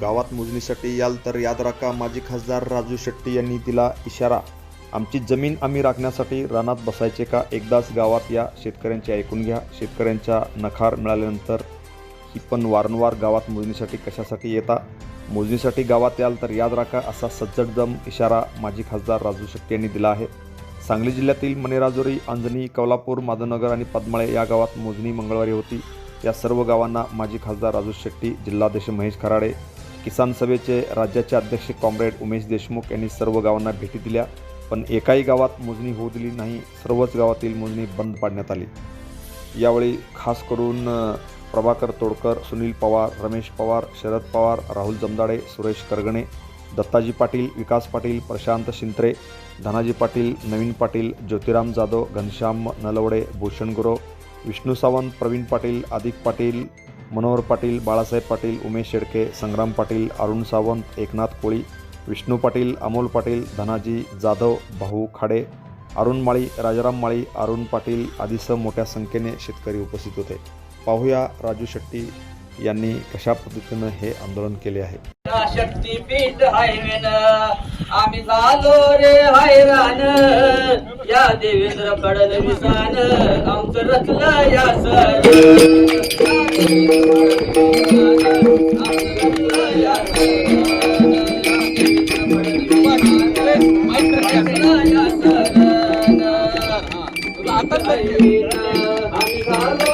गावात मोजणीसाठी याल तर याद राखा माजी खासदार राजू शेट्टी यांनी दिला इशारा. आमची जमीन आम्ही राखण्यासाठी रानात बसायचे का? एकदाच गावात या शेतकऱ्यांचे ऐकून घ्या. शेतकऱ्यांच्या नखार मिळाल्यानंतर ही पण वारंवार गावात मोजणीसाठी कशासाठी येता? मोजणीसाठी गावात याल तर याद राखा असा सज्जड जम इशारा माजी खासदार राजू शेट्टी यांनी दिला आहे. सांगली जिल्ह्यातील मनेराजोरी अंजनी कौलापूर माधवनगर आणि पद्मळे या गावात मोजणी मंगळवारी होती. या सर्व गावांना माजी खासदार राजू शेट्टी जिल्हाध्यक्ष महेश खराडे किसान सभेचे राज्याचे अध्यक्ष कॉम्रेड उमेश देशमुख यांनी सर्व गावांना भेटी दिल्या पण एकाही गावात मोजणी होऊ दिली नाही सर्वच गावातील मोजणी बंद पाडण्यात आली. यावेळी खास करून प्रभाकर तोडकर सुनील पवार रमेश पवार शरद पवार राहुल जमदाडे सुरेश करगणे दत्ताजी पाटील विकास पाटील प्रशांत शिंत्रे धनाजी पाटील नवीन पाटील ज्योतिराम जाधव घनश्याम नलवडे भूषण गुरव विष्णू सावंत प्रवीण पाटील आदिक पाटील मनोहर पाटील बाळासाहेब पाटील उमेश शेडके संग्राम पाटील अरुण सावंत एकनाथ कोळी विष्णू पाटील अमोल पाटील धनाजी जाधव भाऊ खाडे अरुण माळी राजाराम माळी अरुण पाटील आदीसह मोठ्या संख्येने शेतकरी उपस्थित होते. पाहूया राजू शेट्टी यांनी कशा पद्धतीनं हे आंदोलन केले आहे. शक्तीपीठ आम्ही झालो रे हैराण या देवेंद्र फडणवीसान आमचं रचलं या सर. आम्ही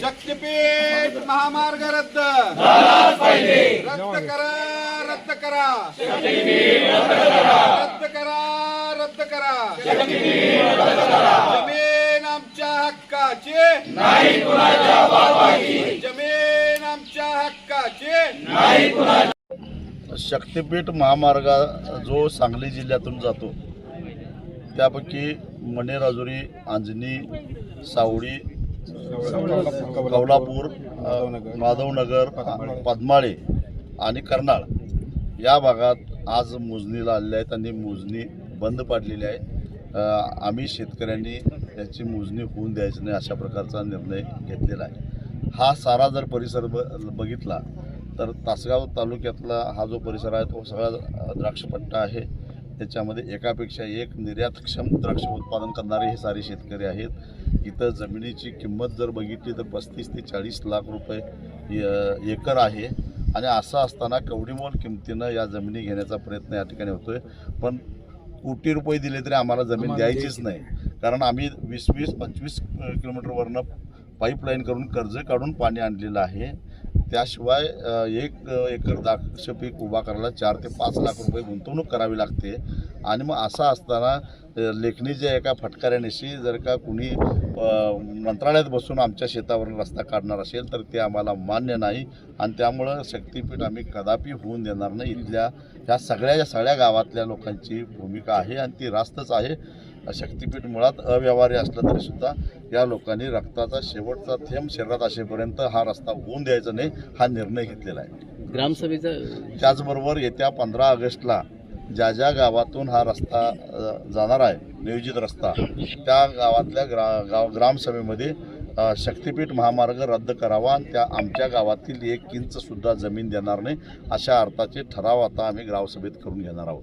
शक्तीपीठ महामार्ग रद्द. रद्द करा. करा. रद्द करा रद्द करा. जमीन आमच्या हक्काचे. हक्काची जमीन आमच्या हक्काचे. हक्काची शक्तिपीठ महामार्ग जो सांगली जिल्ह्यातून जातो त्यापैकी मणेराजुरी आंजनी सावडी कवलापूर माधवनगर पद्माळे आणि कर्नाळ या भागात आज मोजणीला आलेले आहेत आणि मोजणी बंद पाडलेली आहे. आम्ही शेतकऱ्यांनी याची मोजणी होऊन द्यायची नाही अशा प्रकारचा निर्णय घेतलेला आहे. हा सारा जर परिसर ब बघितला तर तासगाव तालुक्यातला हा जो परिसर आहे तो सगळा द्राक्षपट्टा आहे. त्याच्यामध्ये एकापेक्षा एक निर्यातक्षम द्राक्ष उत्पादन करणारे हे सारे शेतकरी आहेत. इथं जमिनीची किंमत जर बघितली तर पस्तीस ते चाळीस लाख रुपये य- एकर आहे. आणि असं असताना कवडीमोल किमतीनं या जमिनी घेण्याचा प्रयत्न या ठिकाणी होतोय. पण कोटी रुपये दिले तरी आम्हाला जमीन द्यायचीच नाही. कारण आम्ही वीस वीस पंचवीस किलोमीटरवरनं पाईपलाईन करून कर्ज काढून पाणी आणलेलं आहे. त्याशिवाय एक एकर द्राक्ष पीक उभा करायला चार ते पाच लाख रुपये गुंतवणूक करावी लागते. आणि मग असं असताना लेखणी लेखणीच्या एका फटकाऱ्यानिशी जर का कुणी मंत्रालयात बसून आमच्या शेतावरून रस्ता काढणार असेल तर ते आम्हाला मान्य नाही. आणि त्यामुळं शक्तीपीठ आम्ही कदापि होऊन देणार नाही. इथल्या ह्या सगळ्या या सगळ्या गावातल्या लोकांची भूमिका आहे आणि ती रास्तच आहे. शक्तीपीठ मुळात अव्यवहार्य असलं तरी सुद्धा या लोकांनी रक्ताचा शेवटचा थेंब शरीरात असेपर्यंत हा रस्ता होऊन द्यायचा नाही हा निर्णय घेतलेला आहे. ग्रामसभेचा त्याचबरोबर येत्या पंधरा ऑगस्टला ज्या ज्या गावातून हा रस्ता जाणार आहे नियोजित रस्ता त्या गावातल्या ग्रा गाव ग्रामसभेमध्ये शक्तीपीठ महामार्ग रद्द करावा आणि त्या आमच्या गावातील एक इंच सुद्धा जमीन देणार नाही अशा अर्थाचे ठराव आता आम्ही ग्रामसभेत करून घेणार आहोत.